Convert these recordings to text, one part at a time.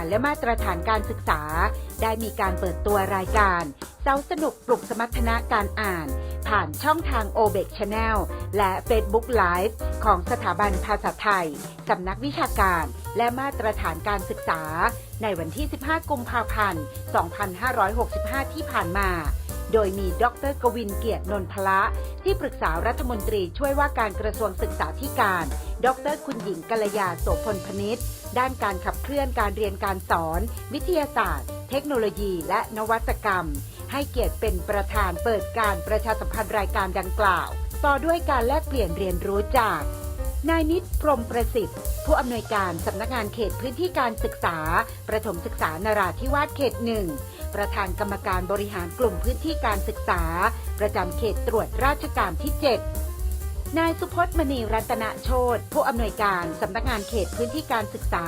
การและมาตรฐานการศึกษา ได้มีการเปิดตัวรายการเสาสนุกปลุกสมรรถนะการอ่าน ผ่านช่องทาง o b e c Channel และ Facebook Live ของสถาบันภาษาไทย สำนักวิชาการและมาตรฐานการศึกษา ในวันที่ 15 กุมภาพันธ์ 2565 ที่ผ่านมา โดยมีดรกวินเกียรตินนทละที่ปรึกษารัฐมนตรีช่วยว่าการกระทรวงศึกษาธิการ ดรคุณหญิงกัลยาโสพลพนิษฐ์ด้านการขับเคลื่อนการเรียนการสอน วิทยาศาสตร์ เทคโนโลยี และนวัตกรรม ให้เกียรติเป็นประธานเปิดการประชาสัมพันธ์รายการดังกล่าว ต่อด้วยการแลกเปลี่ยนเรียนรู้จากนายนิตพรมประสิทธิ์ ผู้อำนวยการสำนักงานเขตพื้นที่การศึกษา ประถมศึกษานราธิวาสเขตหนึ่ง ประธานกรรมการบริหารกลุ่มพื้นที่การศึกษา ประจำเขตตรวจราชการที่ 7 นายสุพจน์มณีรัตนโชตผู้อำนวยการสำนักงานเขตพื้นที่การศึกษา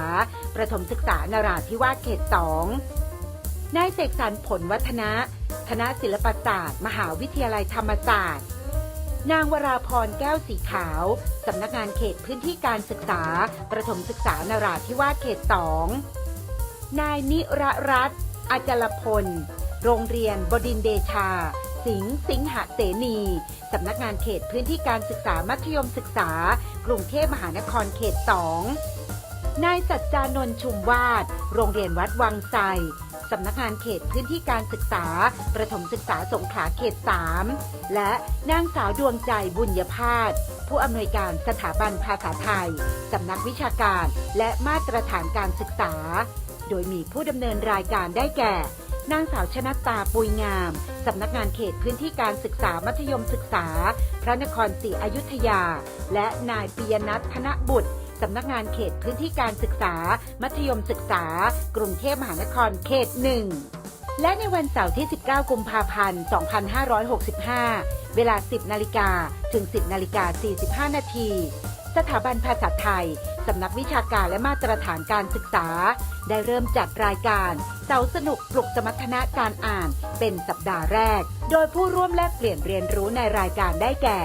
ประถมศึกษานราธิวาสเขต 2 นายเสกสรรผลวัฒนะ คณะศิลปศาสตร์ มหาวิทยาลัยธรรมศาสตร์ นางวราพรแก้วสีขาวสำนักงานเขตพื้นที่การศึกษา ประถมศึกษานราธิวาสเขต 2นายนิรรัตน์ อาจลพล โรงเรียนบดินเดชา สิงห์สิงหเสนีสำนักงานเขตพื้นที่การศึกษามัธยมศึกษา กรุงเทพมหานครเขต 2 นายสัจจานนท์ชุมวาด โรงเรียนวัดวังไซสำนักงานเขตพื้นที่การศึกษา ประถมศึกษาสงขลาเขต 3 และนางสาวดวงใจบุญยพาสผู้อำนวยการสถาบันภาษาไทย สำนักวิชาการและมาตรฐานการศึกษา โดยมีผู้ดำเนินรายการได้แก่ นางสาวชนะตาปุยงาม สำนักงานเขตพื้นที่การศึกษามัธยมศึกษา พระนครศรีอยุธยา และนายปิยนัทธนบุตรสำนักงานเขตพื้นที่การศึกษา มัธยมศึกษา กรุงเทพมหานครเขตหนึ่งและในวันเสาร์ที่ 19 กุมภาพันธ์ 2565 เวลา 10 นาฬิกาถึง 10 นาฬิกา 45 นาที สถาบันภาษาไทย สำนักวิชาการและมาตรฐานการศึกษา ได้เริ่มจัดรายการเสาสนุกปลุกสมรรถนะการอ่าน เป็นสัปดาห์แรก โดยผู้ร่วมแลกเปลี่ยนเรียนรู้ในรายการได้แก่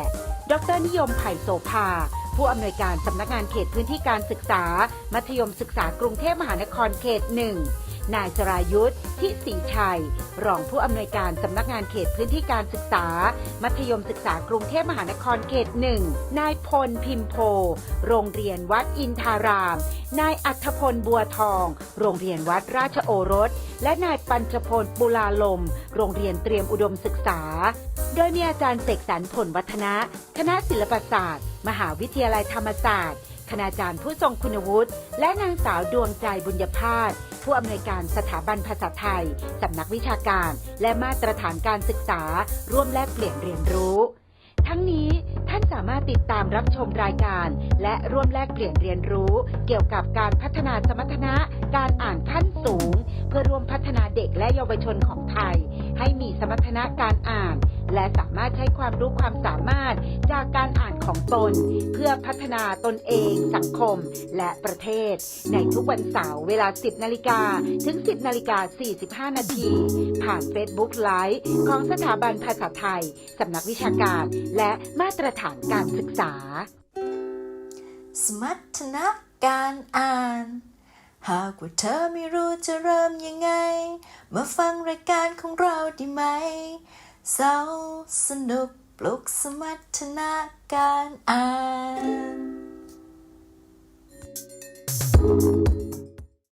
ดรนิยมไผ่โสภา ผู้อำนวยการสำนักงานเขตพื้นที่การศึกษา มัธยมศึกษากรุงเทพมหานครเขตหนึ่ง นายสรายุทธ์ทิศรีชัย รองผู้อำนวยการสำนักงานเขตพื้นที่การศึกษา มัธยมศึกษากรุงเทพมหานครเขตหนึ่งนายพลพิมโพ โรงเรียนวัดอินทาราม นายอัธพลบัวทอง โรงเรียนวัดราชโอรส และนายปัญจพลปุลาลม โรงเรียนเตรียมอุดมศึกษา โดยมีอาจารย์เสกสรรผลวัฒนะคณะศิลปศาสตร์ มหาวิทยาลัยธรรมศาสตร์คณาจารย์ผู้ทรงคุณวุฒิ และนางสาวดวงใจบุญญพาส ผู้อำนวยการสถาบันภาษาไทยสำนักวิชาการ และมาตรฐานการศึกษา ร่วมแลกเปลี่ยนเรียนรู้ ทั้งนี้ท่านสามารถติดตามรับชมรายการ และร่วมแลกเปลี่ยนเรียนรู้ เกี่ยวกับการพัฒนาสมรรถนะการอ่านขั้นสูง เพื่อร่วมพัฒนาเด็กและเยาวชนของไทย ให้มีสมรรถนะการอ่าน และสามารถใช้ความรู้ความสามารถจากการอ่านของตน เพื่อพัฒนาตนเอง สังคม และประเทศ ในทุกวันเสาร์เวลา 10 นาฬิกาถึง 10 นาฬิกา 45 นาที ผ่าน Facebook Live ของสถาบันภาษาไทย สำนักวิชาการ และมาตรฐานการศึกษา สมรรถนะการอ่าน หากว่าเธอไม่รู้จะเริ่มยังไง มาฟังรายการของเราดีไหม เสาร์สนุกปลุกสมรรถนะการอ่าน